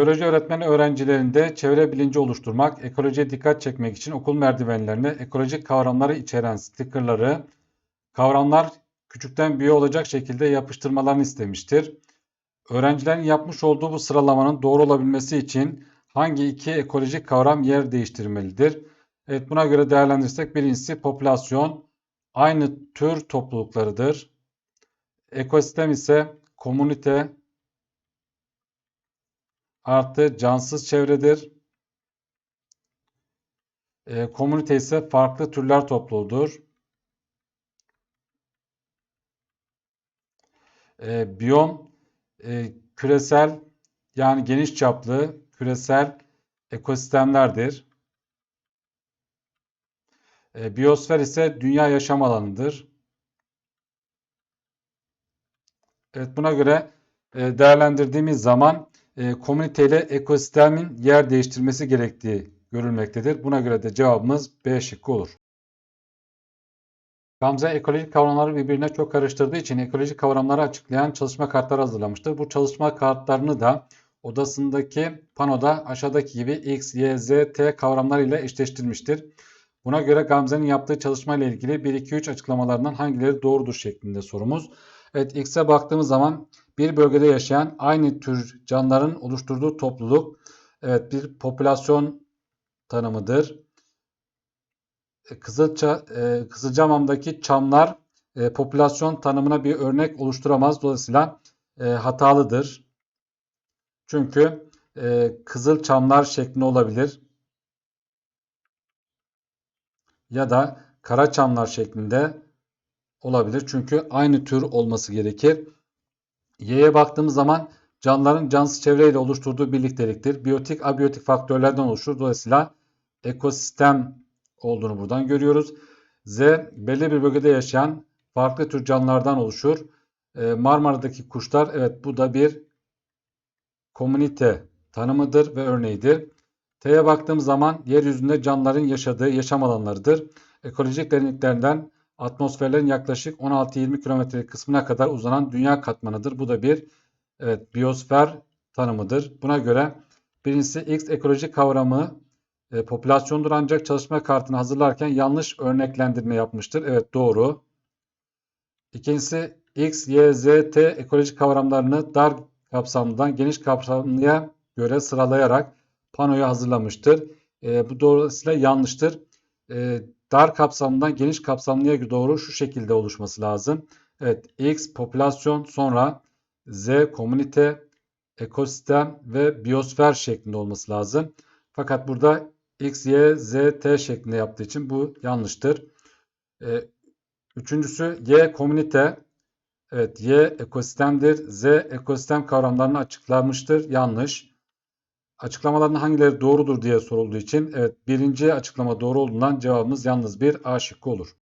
Biyoloji öğretmeni öğrencilerinde çevre bilinci oluşturmak, ekolojiye dikkat çekmek için okul merdivenlerine ekolojik kavramları içeren stickerları kavramlar küçükten büyüğe olacak şekilde yapıştırmalarını istemiştir. Öğrencilerin yapmış olduğu bu sıralamanın doğru olabilmesi için hangi iki ekolojik kavram yer değiştirmelidir? Evet buna göre değerlendirirsek birincisi popülasyon aynı tür topluluklarıdır. Ekosistem ise komünite artı cansız çevredir. E, komünite ise farklı türler topluluğudur. E, biyom e, küresel yani geniş çaplı küresel ekosistemlerdir. E, biyosfer ise dünya yaşam alanıdır. Evet buna göre e, değerlendirdiğimiz zaman e, komünite ile ekosistemin yer değiştirmesi gerektiği görülmektedir. Buna göre de cevabımız B şıkkı olur. Gamze ekolojik kavramları birbirine çok karıştırdığı için ekolojik kavramları açıklayan çalışma kartları hazırlamıştır. Bu çalışma kartlarını da odasındaki panoda aşağıdaki gibi X, Y, Z, T kavramları ile eşleştirmiştir. Buna göre Gamze'nin yaptığı çalışma ile ilgili 1, 2, 3 açıklamalarından hangileri doğrudur şeklinde sorumuz. Evet X'e baktığımız zaman bir bölgede yaşayan aynı tür canlıların oluşturduğu topluluk evet bir popülasyon tanımıdır. E, Kızılça, e, Kızılcamam'daki çamlar e, popülasyon tanımına bir örnek oluşturamaz. Dolayısıyla e, hatalıdır. Çünkü e, kızıl çamlar şeklinde olabilir. Ya da kara çamlar şeklinde olabilir. Çünkü aynı tür olması gerekir. Y'ye baktığımız zaman canlıların cansız çevreyle oluşturduğu birlikteliktir. Biyotik, abiyotik faktörlerden oluşur. Dolayısıyla ekosistem olduğunu buradan görüyoruz. Z belli bir bölgede yaşayan farklı tür canlılardan oluşur. Ee, Marmara'daki kuşlar evet bu da bir komünite tanımıdır ve örneğidir. T'ye baktığımız zaman yeryüzünde canlıların yaşadığı yaşam alanlarıdır. Ekolojik derinliklerinden atmosferlerin yaklaşık 16-20 kilometre kısmına kadar uzanan dünya katmanıdır. Bu da bir evet, biyosfer tanımıdır. Buna göre birincisi X ekolojik kavramı e, popülasyondur ancak çalışma kartını hazırlarken yanlış örneklendirme yapmıştır. Evet doğru. İkincisi X, Y, Z, T ekolojik kavramlarını dar kapsamlıdan geniş kapsamlıya göre sıralayarak panoyu hazırlamıştır. E, bu dolayısıyla yanlıştır. E, dar kapsamdan geniş kapsamlıya doğru şu şekilde oluşması lazım. Evet X popülasyon sonra Z komünite, ekosistem ve biyosfer şeklinde olması lazım. Fakat burada X, Y, Z, T şeklinde yaptığı için bu yanlıştır. Ee, üçüncüsü Y komünite. Evet Y ekosistemdir. Z ekosistem kavramlarını açıklamıştır. Yanlış. Açıklamaların hangileri doğrudur diye sorulduğu için evet birinci açıklama doğru olduğundan cevabımız yalnız bir A şıkkı olur.